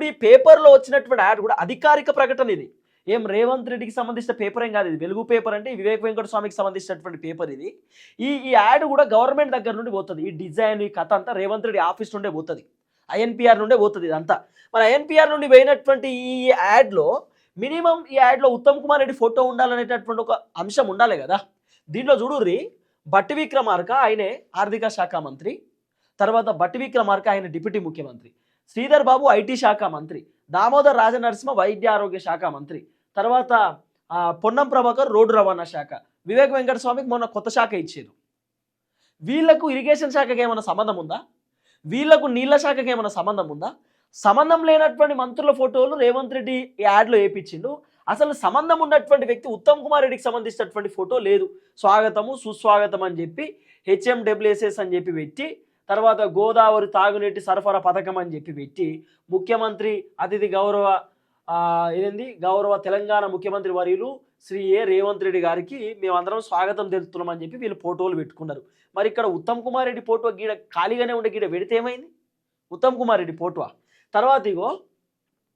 ఇప్పుడు ఈ పేపర్లో వచ్చినటువంటి యాడ్ కూడా అధికారిక ప్రకటన ఇది. ఏం రేవంత్ రెడ్డికి సంబంధించిన పేపర్ ఏం కాదు ఇది వెలుగు పేపర్ అంటే వివేక్ వెంకట స్వామికి సంబంధించినటువంటి పేపర్ ఇది. ఈ ఈ యాడ్ కూడా గవర్నమెంట్ దగ్గర నుండి పోతుంది. ఈ డిజైన్ ఈ కథ అంతా రేవంత్ రెడ్డి ఆఫీస్ నుండే పోతుంది. ఐఎన్పిఆర్ నుండే పోతుంది ఇదంతా. మరి ఐఎన్పిఆర్ నుండి పోయినటువంటి ఈ యాడ్లో మినిమం ఈ యాడ్లో ఉత్తమ్ కుమార్ రెడ్డి ఫోటో ఉండాలనేటటువంటి ఒక అంశం ఉండాలి కదా. దీంట్లో చూడుర్రి బట్టి విక్రమార్క ఆయనే ఆర్థిక శాఖ మంత్రి. తర్వాత బట్టి విక్రమార్క ఆయన డిప్యూటీ ముఖ్యమంత్రి. శ్రీధర్ బాబు ఐటీ శాఖ మంత్రి దామోదర్ రాజనరసింహ వైద్య ఆరోగ్య శాఖ మంత్రి తర్వాత పొన్నం ప్రభాకర్ రోడ్డు రవాణా శాఖ. వివేక్ వెంకటస్వామికి మొన్న కొత్త శాఖ ఇచ్చారు. వీళ్ళకు ఇరిగేషన్ శాఖకి ఏమైనా సంబంధం ఉందా? వీళ్ళకు నీళ్ళ శాఖకి ఏమైనా సంబంధం ఉందా? సంబంధం లేనటువంటి మంత్రుల ఫోటోలు రేవంత్ రెడ్డి ఈ యాడ్లో వేయించిండు అసలు సంబంధం ఉన్నటువంటి వ్యక్తి ఉత్తమ్ కుమార్ రెడ్డికి సంబంధించినటువంటి ఫోటో లేదు. స్వాగతము సుస్వాగతం అని చెప్పి హెచ్ఎండబ్ల్యూఎస్ఎస్ అని చెప్పి పెట్టి తర్వాత గోదావరి తాగునీటి సరఫరా పథకం అని చెప్పి పెట్టి ముఖ్యమంత్రి అతిథి గౌరవ ఏంది? గౌరవ తెలంగాణ ముఖ్యమంత్రి వర్యులు శ్రీ ఏ రేవంత్ రెడ్డి గారికి మేమందరం స్వాగతం తెలుపుతున్నామని చెప్పి వీళ్ళు ఫోటోలు పెట్టుకున్నారు. మరి ఇక్కడ ఉత్తమ్ కుమార్ రెడ్డి ఫోటో గీడ ఖాళీగానే ఉండే గీడ పెడితే ఏమైంది? ఉత్తమ్ కుమార్ రెడ్డి ఫోటో తర్వాత ఇగో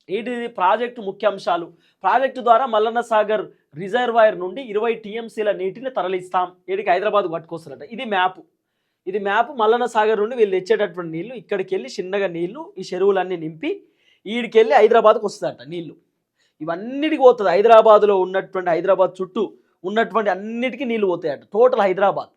ఏంటిది ప్రాజెక్టు ముఖ్యాంశాలు ప్రాజెక్టు ద్వారా మల్లన్న సాగర్ రిజర్వాయర్ నుండి ఇరవై టీఎంసీల నీటిని తరలిస్తాం. ఏడికి హైదరాబాద్ పట్టుకొస్తారట. ఇది మ్యాప్. ఇది మ్యాప్ మల్లన్న సాగర్ నుండి వీళ్ళు తెచ్చేటటువంటి నీళ్ళు. ఇక్కడికి వెళ్ళి చిన్నగా నీళ్ళు ఈ చెరువులన్నీ నింపి ఈడికి వెళ్ళి హైదరాబాద్కి వస్తుందట నీళ్ళు. ఇవన్నిటికి పోతుంది. హైదరాబాద్లో ఉన్నటువంటి హైదరాబాద్ చుట్టూ ఉన్నటువంటి అన్నిటికీ నీళ్ళు పోతాయట. టోటల్ హైదరాబాద్.